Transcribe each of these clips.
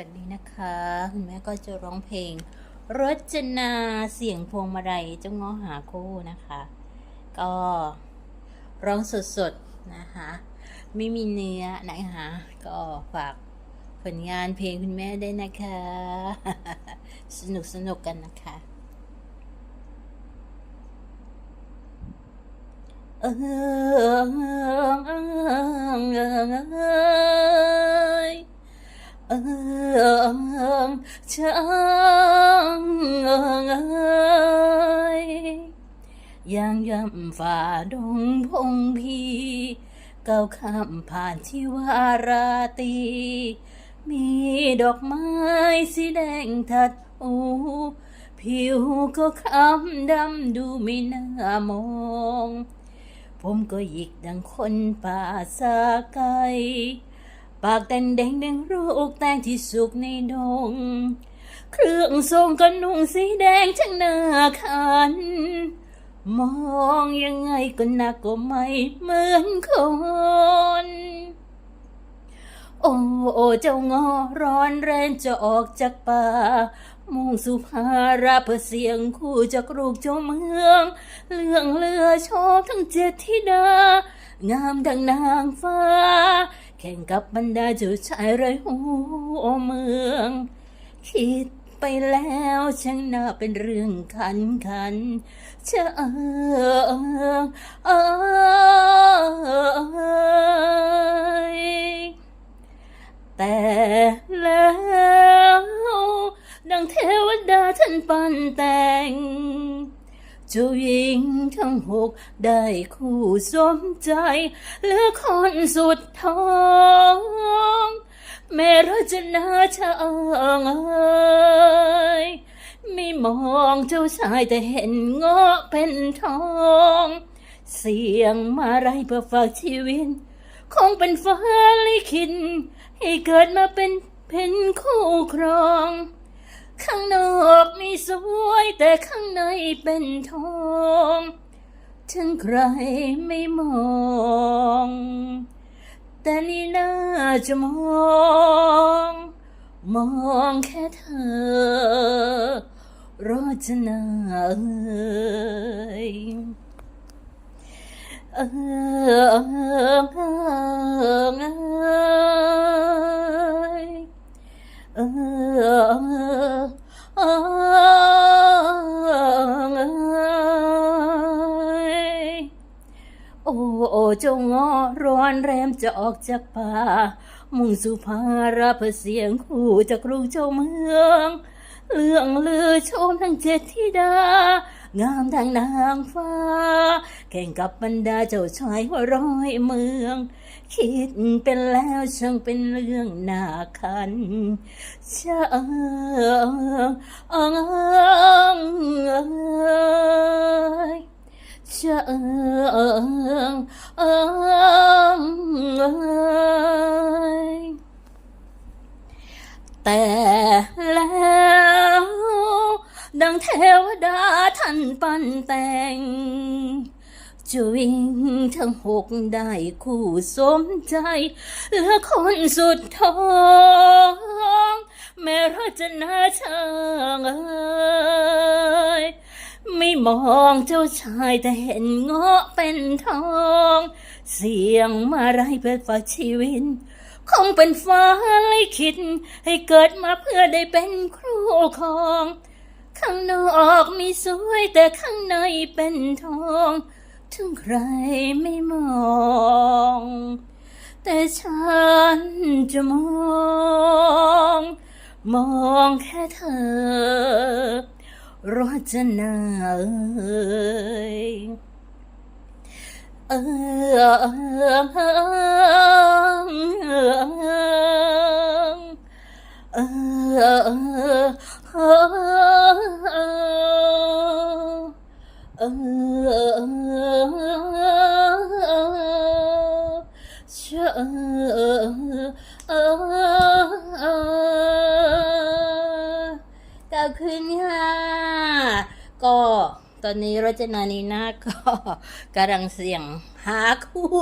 วัสดีนะคะ คุณแม่ก็จะร้องเพลงรจนาเสียงพวงมาลัยเจ้าง้อหาคู่นะคะ ก็ร้องสดๆนะคะ ไม่มีเนื้อนะคะก็ฝากผลงานเพลงคุณแม่ได้นะคะ สนุกสนุกกันนะคะ เออเอย เออช่างเอยยางย่ำฝ่าดงพงพีก้าวข้ามผ่านที่วาราตี มีดอกไม้สีแดงทัดอูผิวก็คล้ำดำดูไม่น่ามองผมก็หยิกดังคนป่าสาไก ปากแดงแดงดังลูกแตงที่สุกในดง เครื่องทรงก็นุ่งสีแดงช่างน่าขัน มองยังไงก็หนักก็ไม่เหมือนคนโอ้โอเจ้างอร้อนแรงจะออกจากป่า มุ่งสู่ภาราเพื่อเสียงคู่จากรูปเจ้าเมืองเรื่องเรือชอบทั้งเจ็ดธิดา งามดังนางฟ้า ข่งกับบรรดาเจ้าชายไรหัวเมือง คิดไปแล้วช่างน่าเป็นเรื่องขันขันเชอเออเออแต่แล้วดังเทวดาท่านปันแต่ง เจ้าหญิงทั้งหกได้คู่สมใจเหลือคนสุดท้องแม่รจนาชาเอ้ยไม่มองเจ้าชายแต่เห็นเงาะเป็นทอง เสียงมาไรเพื่อฝากชีวิต คงเป็นฟ้าลิขิตให้เกิดมาเป็นเป็นคู่ครอง ข้างนอกไม่สวยแต่ข้างในเป็นทองถึงใครไม่มอง แต่นี่น่าจะมองมองแค่เธอ รอจะนาเอ่ยเออ โอ้เจ้างอร้อนแรมจะออกจากป่า มุ่งสู่ภาราเพื่อเสียงคู่จากกรุงเจ้าเมืองเรื่องลือชมทั้งเจ็ดธิดา งามดังนางฟ้า แข่งกับบรรดาเจ้าชายหัวร้อยเมือง คิดเป็นแล้วช่างเป็นเรื่องน่าคันช่างเอิงเอ ยช่างเอิงเอยแต่แล้วดังเทวดาท่านปั้นแต่งจะวิ่งทั้งหกได้คู่สมใจเหลือคนสุดท้องแม่รจนาช่างเอ้ยไม่มองเจ้าชายแต่เห็นเงาะเป็นทอง เสียงมาไรเพื่อฝากชีวิตคงเป็นฟ้าลิขิตให้เกิดมาเพื่อได้เป็นครูครอง ข้างนอกมีสวยแต่ข้างในเป็นทอง ถึงใครไม่มอง แต่ฉันจะมอง มองแค่เธอ รจนาเอ่ยเออเออเออเออเออเชื่อเออกลับคืนค่ะ ก็ตอนนี้รจนานีนาก็กำลังเสี่ยงหาคู่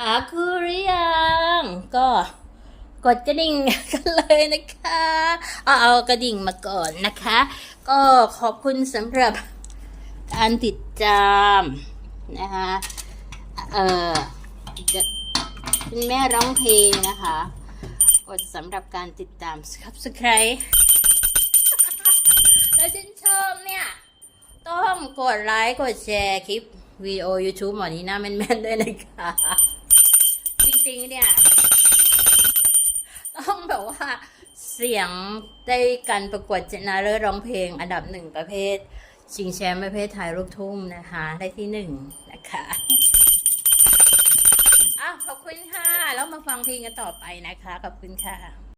หาคู่หรือยังก็กดกระดิ่งกันเลยนะคะ เอาเอากระดิ่งมาก่อนนะคะ ก็ขอบคุณสำหรับการติดตามนะคะเออคุณแม่ร้องเพลงนะคะกดสำหรับการติดตาม subscribe แล้วชื่นชอบเนี่ย ต้องกดไลค์กดแชร์คลิปวิดีโอ YouTube หมอนี้หน้าแม่นๆด้วยนะคะ จริงๆเนี่ย ต้องแบบว่าเสียงได้การประกวดชนะเลิศร้องเพลงอันดับหนึ่งประเภท ชิงแชมป์ประเภทไทยลูกทุ่งนะคะ ได้ที่หนึ่งนะคะอ้าวขอบคุณค่ะ แล้วมาฟังเพลงกันต่อไปนะคะ ขอบคุณค่ะ